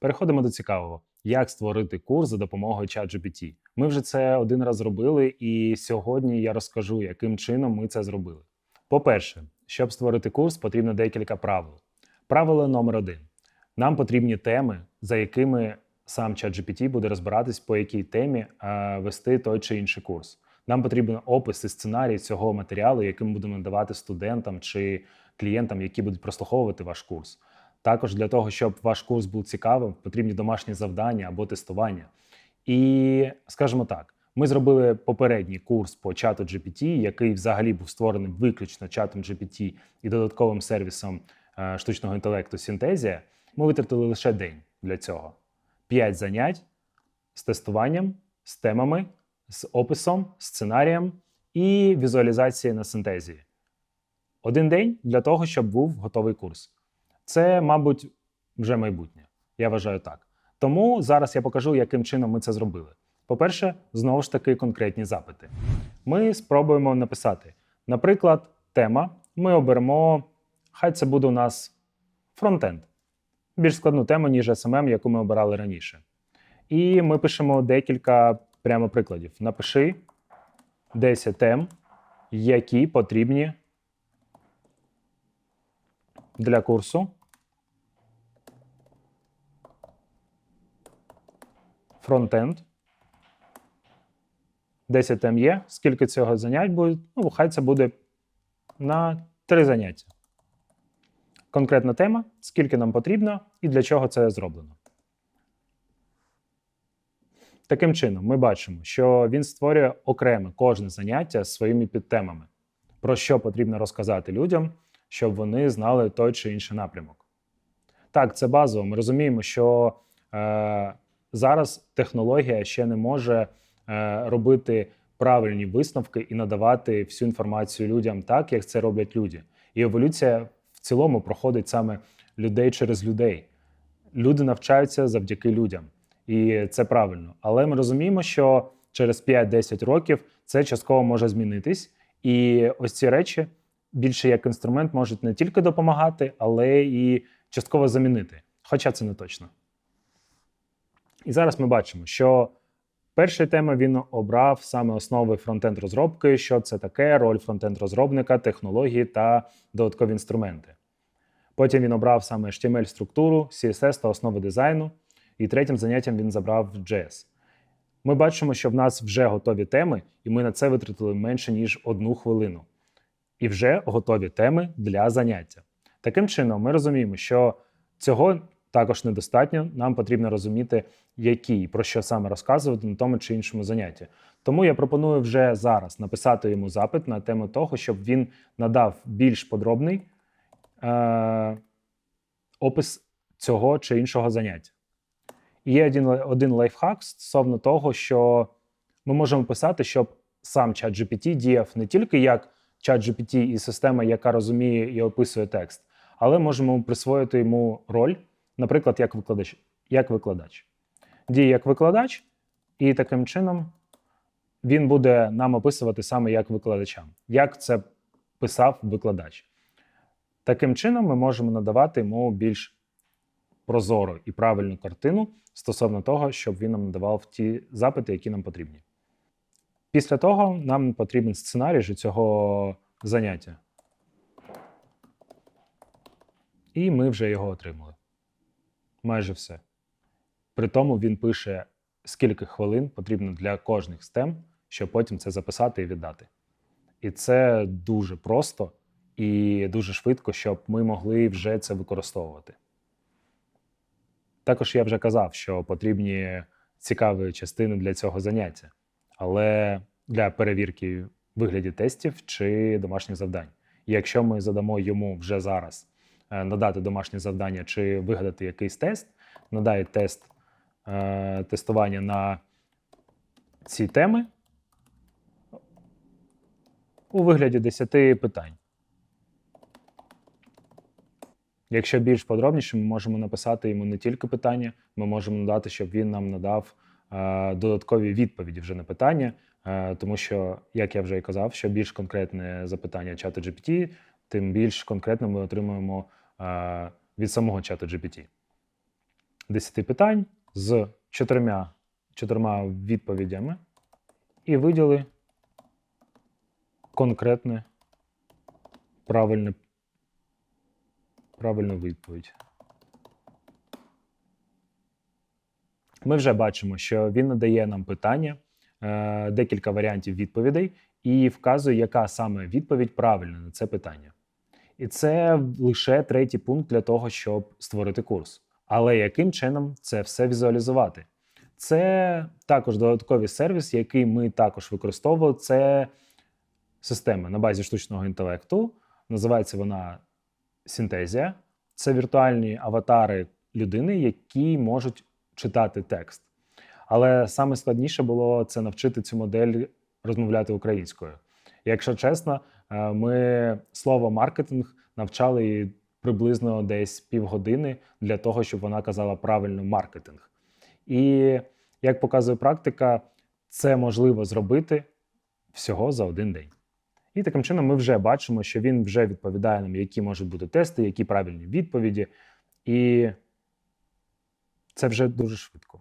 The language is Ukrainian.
Переходимо до цікавого: як створити курс за допомогою ChatGPT. Ми вже це один раз зробили, і сьогодні я розкажу, яким чином ми це зробили. По-перше, щоб створити курс, потрібно декілька правил. Правило номер один: нам потрібні теми, за якими сам ChatGPT буде розбиратись, по якій темі е, вести той чи інший курс. Нам потрібен опис і сценарій цього матеріалу, який ми будемо давати студентам чи клієнтам, які будуть прослуховувати ваш курс. Також для того, щоб ваш курс був цікавим, потрібні домашні завдання або тестування. І скажімо так, ми зробили попередній курс по чату GPT, який взагалі був створений виключно чатом GPT і додатковим сервісом е, штучного інтелекту Синтезія. Ми витратили лише день для цього: 5 занять з тестуванням, з темами, з описом, сценарієм і візуалізацією на синтезії. Один день для того, щоб був готовий курс. Це, мабуть, вже майбутнє. Я вважаю так. Тому зараз я покажу, яким чином ми це зробили. По-перше, знову ж таки конкретні запити. Ми спробуємо написати. Наприклад, тема. Ми оберемо, хай це буде у нас фронтенд. Більш складну тему, ніж SMM, яку ми обирали раніше. І ми пишемо декілька прямо прикладів. Напиши 10 тем, які потрібні для курсу. Фронтенд. 10 тем є. Скільки цього занять буде? Ну, хай це буде на 3 заняття. Конкретна тема, скільки нам потрібно і для чого це зроблено. Таким чином, ми бачимо, що він створює окреме кожне заняття своїми підтемами, про що потрібно розказати людям, щоб вони знали той чи інший напрямок. Так, це базово. Ми розуміємо, що е, зараз технологія ще не може е, робити правильні висновки і надавати всю інформацію людям так, як це роблять люди. І еволюція в цілому проходить саме людей через людей. Люди навчаються завдяки людям. І це правильно. Але ми розуміємо, що через 5-10 років це частково може змінитись. І ось ці речі більше як інструмент можуть не тільки допомагати, але і частково замінити. Хоча це не точно. І зараз ми бачимо, що перша тема він обрав саме основи фронтенд розробки, що це таке, роль фронтенд розробника, технології та додаткові інструменти. Потім він обрав саме HTML-структуру, CSS та основи дизайну. І третім заняттям він забрав JS. Ми бачимо, що в нас вже готові теми, і ми на це витратили менше ніж одну хвилину. І вже готові теми для заняття. Таким чином, ми розуміємо, що цього також недостатньо. Нам потрібно розуміти, які про що саме розказувати на тому чи іншому занятті. Тому я пропоную вже зараз написати йому запит на тему того, щоб він надав більш подробний е- опис цього чи іншого заняття. І Є один один лайфхак стосовно того, що ми можемо писати, щоб сам чат GPT діяв не тільки як чат GPT і система, яка розуміє і описує текст, але можемо присвоїти йому роль, наприклад, як викладач. Як викладач. Діє як викладач, і таким чином він буде нам описувати саме як викладачам, як це писав викладач. Таким чином, ми можемо надавати йому більш прозору і правильну картину стосовно того, щоб він нам надавав ті запити, які нам потрібні. Після того нам потрібен сценарій цього заняття. І ми вже його отримали. Майже все. При тому він пише, скільки хвилин потрібно для кожних стем, щоб потім це записати і віддати. І це дуже просто і дуже швидко, щоб ми могли вже це використовувати. Також я вже казав, що потрібні цікаві частини для цього заняття, але для перевірки вигляді тестів чи домашніх завдань. І якщо ми задамо йому вже зараз надати домашнє завдання чи вигадати якийсь тест, надає тест е, тестування на ці теми у вигляді 10 питань. Якщо більш подробніше, ми можемо написати йому не тільки питання, ми можемо надати, щоб він нам надав е, додаткові відповіді вже на питання, е, тому що, як я вже і казав, що більш конкретне запитання чату GPT, тим більш конкретно ми отримуємо е, від самого чату GPT. 10 питань з чотирма, чотирма відповідями і виділи конкретне правильне, правильну відповідь. Ми вже бачимо, що він надає нам питання, е, декілька варіантів відповідей і вказує, яка саме відповідь правильна на це питання. І це лише третій пункт для того, щоб створити курс. Але яким чином це все візуалізувати? Це також додатковий сервіс, який ми також використовували. Це система на базі штучного інтелекту. Називається вона Синтезія. Це віртуальні аватари людини, які можуть читати текст. Але саме складніше було це навчити цю модель розмовляти українською. Якщо чесно, ми слово маркетинг навчали її приблизно десь півгодини для того, щоб вона казала правильно маркетинг. І як показує практика, це можливо зробити всього за один день. І таким чином ми вже бачимо, що він вже відповідає нам, які можуть бути тести, які правильні відповіді. І це вже дуже швидко.